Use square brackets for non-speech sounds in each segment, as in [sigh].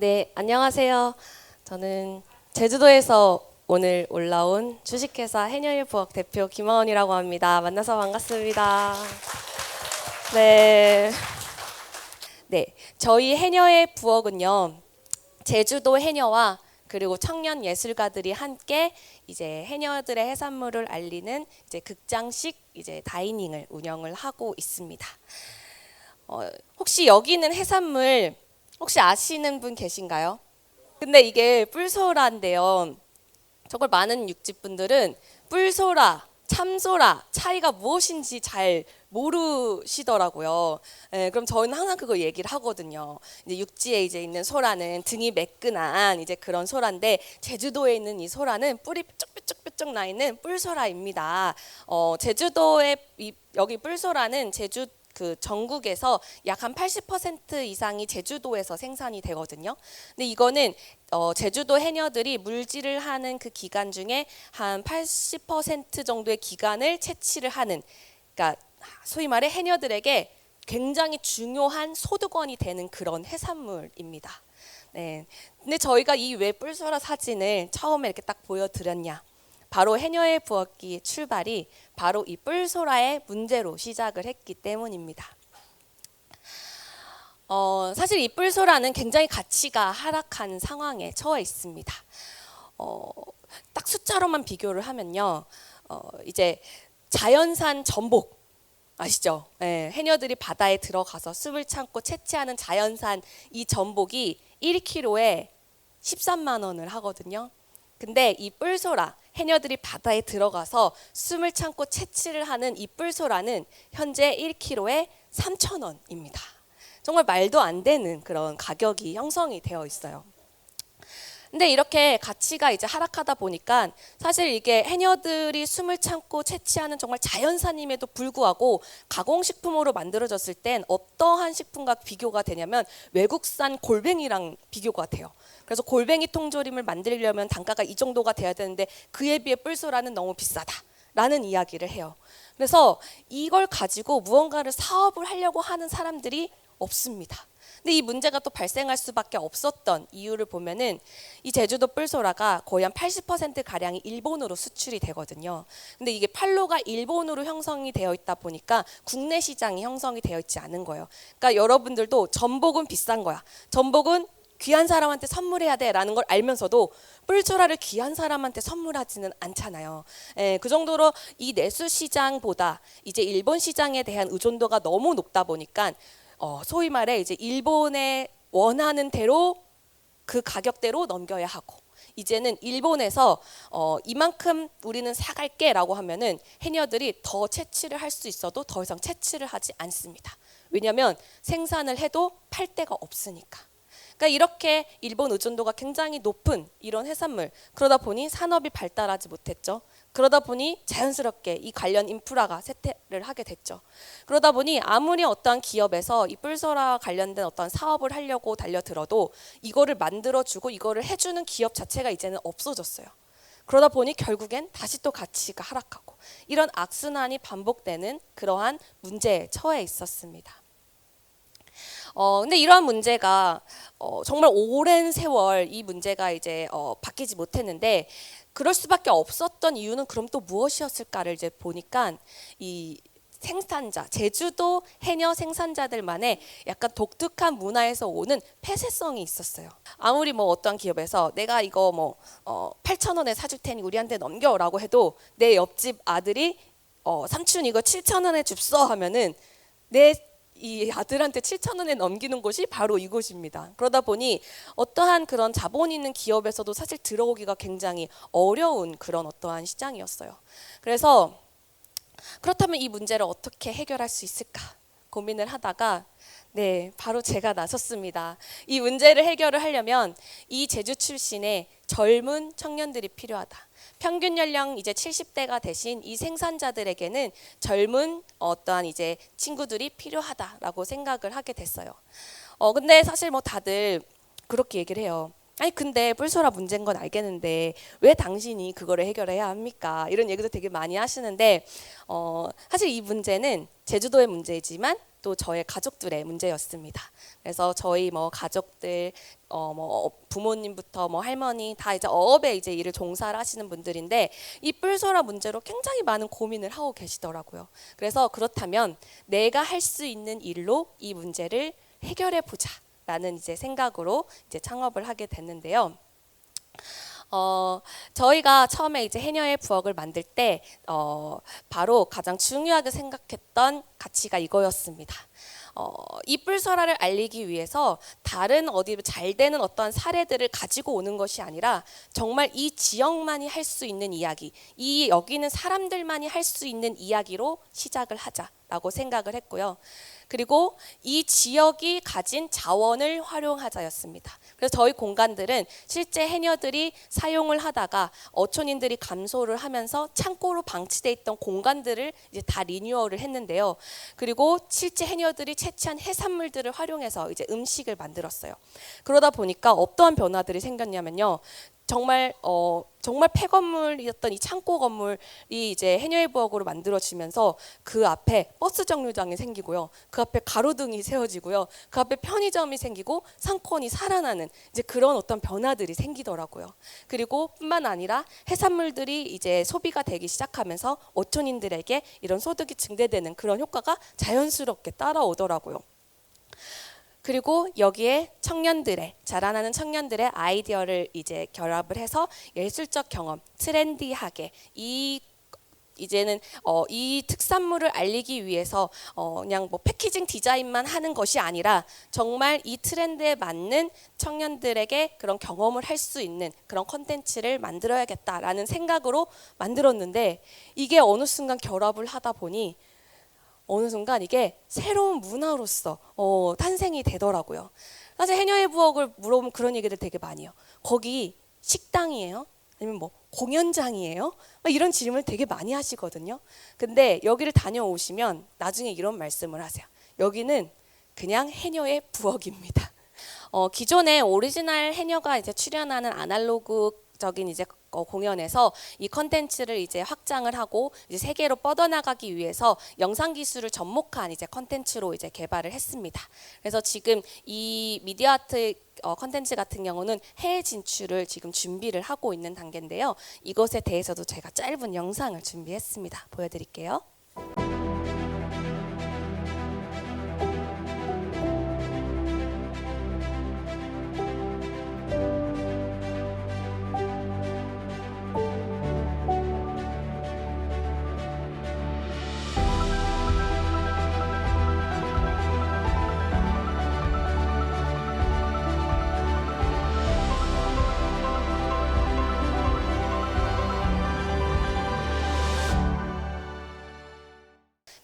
네, 안녕하세요. 저는 제주도에서 오늘 올라온 주식회사 해녀일 부엌 대표 김하원이라고 합니다. 만나서 반갑습니다. 네. 네, 저희 해녀의 부엌은요. 제주도 해녀와 그리고 청년 예술가들이 함께 이제 해녀들의 해산물을 알리는 이제 극장식 이제 다이닝을 운영을 하고 있습니다. 어, 혹시 여기는 해산물 혹시 아시는 분 계신가요? 근데 이게 뿔소라인데요. 정말 많은 육지분들은 뿔소라, 참소라 차이가 무엇인지 잘 모르시더라고요. 예, 그럼 저희는 항상 그거 얘기를 하거든요. 이제 육지에 이제 있는 소라는 등이 매끈한 이제 그런 소라인데 제주도에 있는 이 소라는 뿔이 뾰족뾰족뾰족 나 있는 뿔소라입니다. 어, 제주도의 이, 여기 뿔소라는 제주 그 전국에서 약 한 80% 이상이 제주도에서 생산이 되거든요. 근데 이거는 어, 제주도 해녀들이 물질을 하는 그 기간 중에 한 80% 정도의 기간을 채취를 하는, 그러니까 소위 말해 해녀들에게 굉장히 중요한 소득원이 되는 그런 해산물입니다. 네. 근데 저희가 이 왜 뿔소라 사진을 처음에 이렇게 딱 보여드렸냐? 바로 해녀의 부엌기 출발이 바로 이 뿔소라의 문제로 시작을 했기 때문입니다. 어, 사실 이 뿔소라는 굉장히 가치가 하락한 상황에 처해 있습니다. 어, 딱 숫자로만 비교를 하면요, 어, 이제 자연산 전복 아시죠? 예, 해녀들이 바다에 들어가서 습을 참고 채취하는 자연산 이 전복이 1kg에 13만 원을 하거든요. 근데 이 뿔소라 해녀들이 바다에 들어가서 숨을 참고 채취를 하는 이 뿔소라는 현재 1kg에 3천 원입니다. 정말 말도 안 되는 그런 가격이 형성이 되어 있어요. 근데 이렇게 가치가 이제 하락하다 보니까 사실 이게 해녀들이 숨을 참고 채취하는 정말 자연산임에도 불구하고 가공식품으로 만들어졌을 땐 어떠한 식품과 비교가 되냐면 외국산 골뱅이랑 비교가 돼요. 그래서 골뱅이 통조림을 만들려면 단가가 이 정도가 돼야 되는데 그에 비해 뿔소라는 너무 비싸다 라는 이야기를 해요. 그래서 이걸 가지고 무언가를 사업을 하려고 하는 사람들이 없습니다. 근데 이 문제가 또 발생할 수밖에 없었던 이유를 보면은 이 제주도 뿔소라가 거의 한 80% 가량이 일본으로 수출이 되거든요. 근데 이게 팔로가 일본으로 형성이 되어 있다 보니까 국내 시장이 형성이 되어 있지 않은 거예요. 그러니까 여러분들도 전복은 비싼 거야. 전복은 귀한 사람한테 선물해야 돼라는 걸 알면서도 뿔소라를 귀한 사람한테 선물하지는 않잖아요. 예, 그 정도로 이 내수 시장보다 이제 일본 시장에 대한 의존도가 너무 높다 보니까 어, 소위 말해 이제 일본의 원하는 대로 그 가격대로 넘겨야 하고 이제는 일본에서 어, 이만큼 우리는 사갈게라고 하면은 해녀들이 더 채취를 할 수 있어도 더 이상 채취를 하지 않습니다. 왜냐하면 생산을 해도 팔 데가 없으니까. 그러니까 이렇게 일본 의존도가 굉장히 높은 이런 해산물 그러다 보니 산업이 발달하지 못했죠. 그러다 보니 자연스럽게 이 관련 인프라가 쇠퇴를 하게 됐죠. 그러다 보니 아무리 어떠한 기업에서 이 뿔소라 관련된 어떤 사업을 하려고 달려들어도 이거를 만들어주고 이거를 해주는 기업 자체가 이제는 없어졌어요. 그러다 보니 결국엔 다시 또 가치가 하락하고 이런 악순환이 반복되는 그러한 문제에 처해 있었습니다. 어, 근데 이러한 문제가 어, 정말 오랜 세월 이 문제가 이제 어, 바뀌지 못했는데 그럴 수밖에 없었던 이유는 그럼 또 무엇이었을까를 이제 보니까 이 생산자, 제주도 해녀 생산자들만의 약간 독특한 문화에서 오는 폐쇄성이 있었어요. 아무리 뭐 어떠한 기업에서 내가 이거 뭐 어, 8천 원에 사줄 테니 우리한테 넘겨라고 해도 내 옆집 아들이 어, 삼촌 이거 7천 원에 줍서 하면은 내 이 아들한테 7천 원에 넘기는 곳이 바로 이곳입니다. 그러다 보니 어떠한 그런 자본 있는 기업에서도 사실 들어오기가 굉장히 어려운 그런 어떠한 시장이었어요. 그래서 그렇다면 이 문제를 어떻게 해결할 수 있을까 고민을 하다가 네, 바로 제가 나섰습니다. 이 문제를 해결을 하려면 이 제주 출신의 젊은 청년들이 필요하다. 평균 연령 이제 70대가 되신 이 생산자들에게는 젊은 어떠한 이제 친구들이 필요하다라고 생각을 하게 됐어요. 어 근데 사실 뭐 다들 그렇게 얘기를 해요. 아니 근데 뿔소라 문제인 건 알겠는데 왜 당신이 그거를 해결해야 합니까? 이런 얘기도 되게 많이 하시는데 어, 사실 이 문제는 제주도의 문제이지만 또 저의 가족들의 문제였습니다. 그래서 저희 뭐 가족들 어 뭐 부모님부터 뭐 할머니 다 이제 어업에 이제 일을 종사를 하시는 분들인데 이 뿔소라 문제로 굉장히 많은 고민을 하고 계시더라고요. 그래서 그렇다면 내가 할 수 있는 일로 이 문제를 해결해 보자라는 이제 생각으로 이제 창업을 하게 됐는데요. 어, 저희가 처음에 이제 해녀의 부엌을 만들 때, 어, 바로 가장 중요하게 생각했던 가치가 이거였습니다. 어, 이 뿔 설화를 알리기 위해서 다른 어디 잘 되는 어떤 사례들을 가지고 오는 것이 아니라 정말 이 지역만이 할 수 있는 이야기, 이 여기 는 사람들만이 할 수 있는 이야기로 시작을 하자라고 생각을 했고요. 그리고 이 지역이 가진 자원을 활용하자였습니다. 그래서 저희 공간들은 실제 해녀들이 사용을 하다가 어촌인들이 감소를 하면서 창고로 방치돼 있던 공간들을 이제 다 리뉴얼을 했는데요. 그리고 실제 해녀들이 채취한 해산물들을 활용해서 이제 음식을 만들었어요. 그러다 보니까 어떠한 변화들이 생겼냐면요. 정말 어 정말 폐건물이었던 이 창고 건물이 이제 해녀의 부엌으로 만들어지면서 그 앞에 버스 정류장이 생기고요. 그 앞에 가로등이 세워지고요. 그 앞에 편의점이 생기고 상권이 살아나는 이제 그런 어떤 변화들이 생기더라고요. 그리고 뿐만 아니라 해산물들이 이제 소비가 되기 시작하면서 어촌인들에게 이런 소득이 증대되는 그런 효과가 자연스럽게 따라오더라고요. 그리고 여기에 청년들의 자라나는 청년들의 아이디어를 이제 결합을 해서 예술적 경험, 트렌디하게 이 이제는 어, 이 특산물을 알리기 위해서 어, 그냥 뭐 패키징 디자인만 하는 것이 아니라 정말 이 트렌드에 맞는 청년들에게 그런 경험을 할 수 있는 그런 컨텐츠를 만들어야겠다라는 생각으로 만들었는데 이게 어느 순간 결합을 하다 보니 어느 순간 이게 새로운 문화로서 어, 탄생이 되더라고요. 사실 해녀의 부엌을 물어보면 그런 얘기들 되게 많이 해요. 거기 식당이에요? 아니면 뭐 공연장이에요? 막 이런 질문을 되게 많이 하시거든요. 근데 여기를 다녀오시면 나중에 이런 말씀을 하세요. 여기는 그냥 해녀의 부엌입니다. 어, 기존에 오리지널 해녀가 이제 출연하는 아날로그적인 이제 어, 공연에서 이 컨텐츠를 이제 확장을 하고 이제 세계로 뻗어나가기 위해서 영상 기술을 접목한 이제 컨텐츠로 이제 개발을 했습니다. 그래서 지금 이 미디어 아트 어, 컨텐츠 같은 경우는 해외 진출을 지금 준비를 하고 있는 단계인데요. 이것에 대해서도 제가 짧은 영상을 준비했습니다. 보여드릴게요.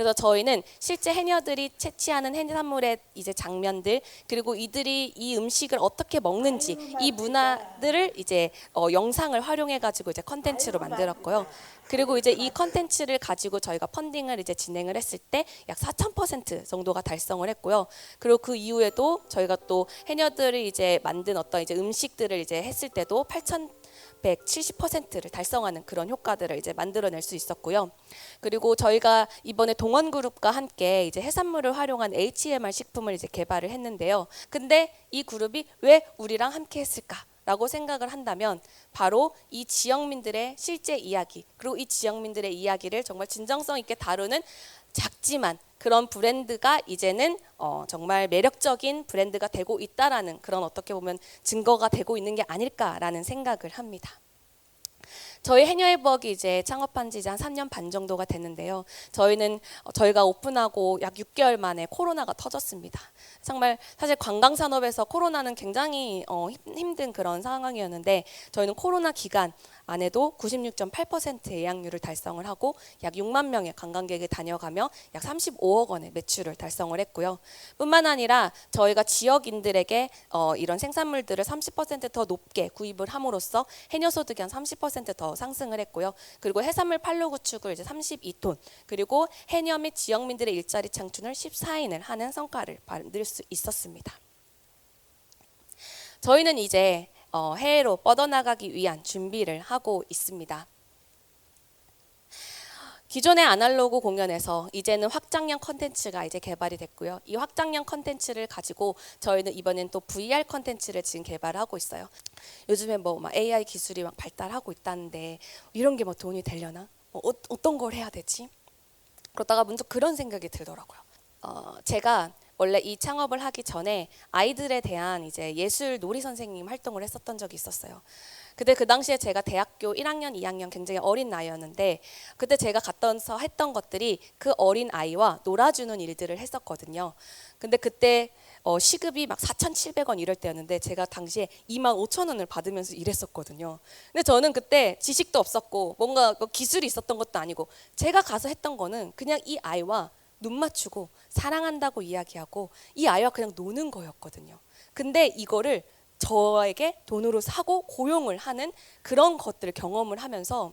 그래서 저희는 실제 해녀들이 채취하는 해산물의 이제 장면들 그리고 이들이 이 음식을 어떻게 먹는지 이 문화들을 이제 어, 영상을 활용해 가지고 이제 컨텐츠로 만들었고요. 그리고 이제 이 컨텐츠를 가지고 저희가 펀딩을 이제 진행을 했을 때 약 4,000% 정도가 달성을 했고요. 그리고 그 이후에도 저희가 또 해녀들이 이제 만든 어떤 이제 음식들을 이제 했을 때도 8,000 170%를 달성하는 그런 효과들을 이제 만들어낼 수 있었고요. 그리고 저희가 이번에 동원그룹과 함께 이제 해산물을 활용한 HMR 식품을 이제 개발을 했는데요. 근데 이 그룹이 왜 우리랑 함께 했을까? 라고 생각을 한다면 바로 이 지역민들의 실제 이야기 그리고 이 지역민들의 이야기를 정말 진정성 있게 다루는 작지만 그런 브랜드가 이제는 어, 정말 매력적인 브랜드가 되고 있다라는 그런 어떻게 보면 증거가 되고 있는 게 아닐까라는 생각을 합니다. 저희 해녀의 부엌이 이제 창업한 지 이제 한 3년 반 정도가 됐는데요. 저희는 어, 저희가 오픈하고 약 6개월 만에 코로나가 터졌습니다. 정말 사실 관광 산업에서 코로나는 굉장히 어, 힘든 그런 상황이었는데 저희는 코로나 기간 안에도 96.8% 예약률을 달성을 하고 약 6만 명의 관광객이 다녀가며 약 35억 원의 매출을 달성을 했고요. 뿐만 아니라 저희가 지역인들에게 어, 이런 생산물들을 30%더 높게 구입을 함으로써 해녀 소득이 한 30%더 상승을 했고요. 그리고 해산물 판로 구축을 이제 32톤 그리고 해녀 및 지역민들의 일자리 창출을 14인을 하는 성과를 만들 수 있었습니다. 저희는 이제 어, 해외로 뻗어나가기 위한 준비를 하고 있습니다. 기존의 아날로그 공연에서 이제는 확장형 컨텐츠가 이제 개발이 됐고요. 이 확장형 컨텐츠를 가지고 저희는 이번엔 또 VR 컨텐츠를 지금 개발하고 있어요. 요즘에 뭐 막 AI 기술이 막 발달하고 있다는데 이런 게 뭐 돈이 되려나? 뭐 어, 어떤 걸 해야 되지? 그러다가 문득 그런 생각이 들더라고요. 어, 제가 원래 이 창업을 하기 전에 아이들에 대한 이제 예술 놀이 선생님 활동을 했었던 적이 있었어요. 그때 그 당시에 제가 대학교 1학년, 2학년 굉장히 어린 나이였는데 그때 제가 갔던서 했던 것들이 그 어린 아이와 놀아주는 일들을 했었거든요. 근데 그때 어, 시급이 막 4,700원 이럴 때였는데 제가 당시에 2만 5천 원을 받으면서 일했었거든요. 근데 저는 그때 지식도 없었고 뭔가 뭐 기술이 있었던 것도 아니고 제가 가서 했던 거는 그냥 이 아이와 눈 맞추고 사랑한다고 이야기하고 이 아이와 그냥 노는 거였거든요. 근데 이거를 저에게 돈으로 사고 고용을 하는 그런 것들을 경험을 하면서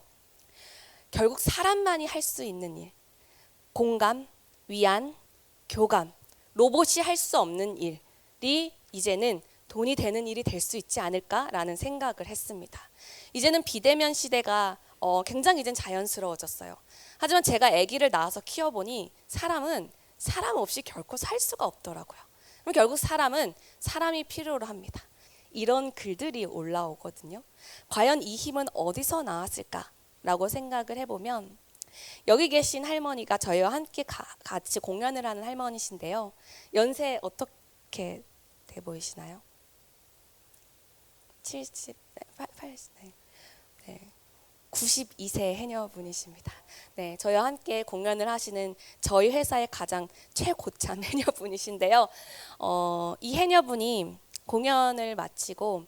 결국 사람만이 할 수 있는 일, 공감, 위안, 교감, 로봇이 할 수 없는 일이 이제는 돈이 되는 일이 될 수 있지 않을까라는 생각을 했습니다. 이제는 비대면 시대가 어, 굉장히 이젠 자연스러워졌어요. 하지만 제가 아기를 낳아서 키워보니 사람은 사람 없이 결코 살 수가 없더라고요. 그럼 결국 사람은 사람이 필요로 합니다. 이런 글들이 올라오거든요. 과연 이 힘은 어디서 나왔을까라고 생각을 해보면 여기 계신 할머니가 저희와 함께 가, 같이 공연을 하는 할머니신데요. 연세 어떻게 돼 보이시나요? 70, 80, 네. 네. 92세 해녀분이십니다. 네, 저희와 함께 공연을 하시는 저희 회사의 가장 최고참 [laughs] 해녀분이신데요. 어, 이 해녀분이 공연을 마치고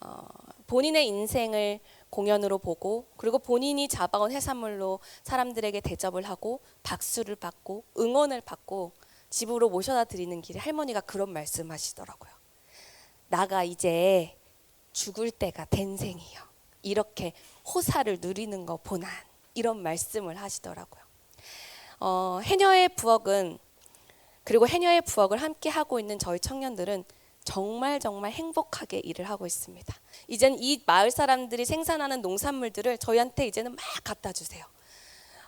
어, 본인의 인생을 공연으로 보고 그리고 본인이 잡아온 해산물로 사람들에게 대접을 하고 박수를 받고 응원을 받고 집으로 모셔다 드리는 길에 할머니가 그런 말씀하시더라고요. 나가 이제 죽을 때가 된 셈이요. 이렇게 호사를 누리는 거 보난 이런 말씀을 하시더라고요. 어, 해녀의 부엌은 그리고 해녀의 부엌을 함께 하고 있는 저희 청년들은 정말 정말 행복하게 일을 하고 있습니다. 이젠 이 마을 사람들이 생산하는 농산물들을 저희한테 이제는 막 갖다 주세요.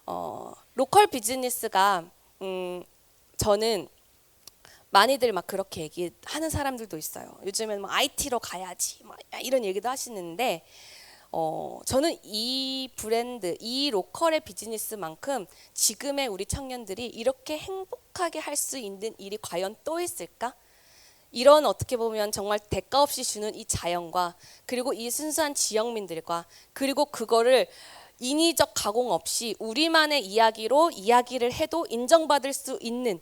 어, 로컬 비즈니스가 음, 저는 많이들 막 그렇게 얘기하는 사람들도 있어요. 요즘에는 뭐 IT로 가야지 막 이런 얘기도 하시는데 어, 저는 이 브랜드, 이 로컬의 비즈니스만큼 지금의 우리 청년들이 이렇게 행복하게 할 수 있는 일이 과연 또 있을까? 이런 어떻게 보면 정말 대가 없이 주는 이 자연과 그리고 이 순수한 지역민들과 그리고 그거를 인위적 가공 없이 우리만의 이야기로 이야기를 해도 인정받을 수 있는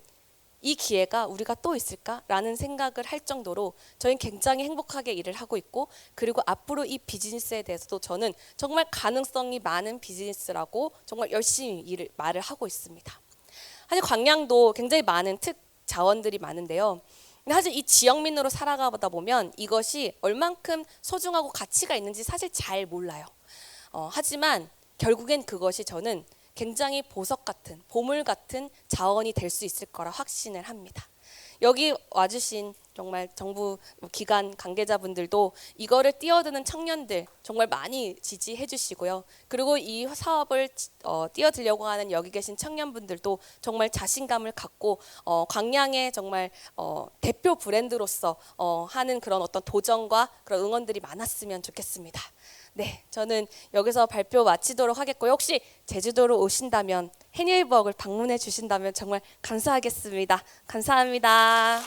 이 기회가 우리가 또 있을까라는 생각을 할 정도로 저희는 굉장히 행복하게 일을 하고 있고 그리고 앞으로 이 비즈니스에 대해서도 저는 정말 가능성이 많은 비즈니스라고 정말 열심히 일을 말을 하고 있습니다. 사실 광양도 굉장히 많은 특 자원들이 많은데요. 사실 이 지역민으로 살아가다 보면 이것이 얼만큼 소중하고 가치가 있는지 사실 잘 몰라요. 어, 하지만 결국엔 그것이 저는 굉장히 보석 같은 보물 같은 자원이 될 수 있을 거라 확신을 합니다. 여기 와주신 정말 정부 기관 관계자분들도 이거를 뛰어드는 청년들 정말 많이 지지해 주시고요. 그리고 이 사업을 어, 뛰어들려고 하는 여기 계신 청년분들도 정말 자신감을 갖고 어, 광양의 정말 어, 대표 브랜드로서 어, 하는 그런 어떤 도전과 그런 응원들이 많았으면 좋겠습니다. 네, 저는 여기서 발표 마치도록 하겠고요. 혹시 제주도로 오신다면 해니웨이버을 방문해 주신다면 정말 감사하겠습니다. 감사합니다.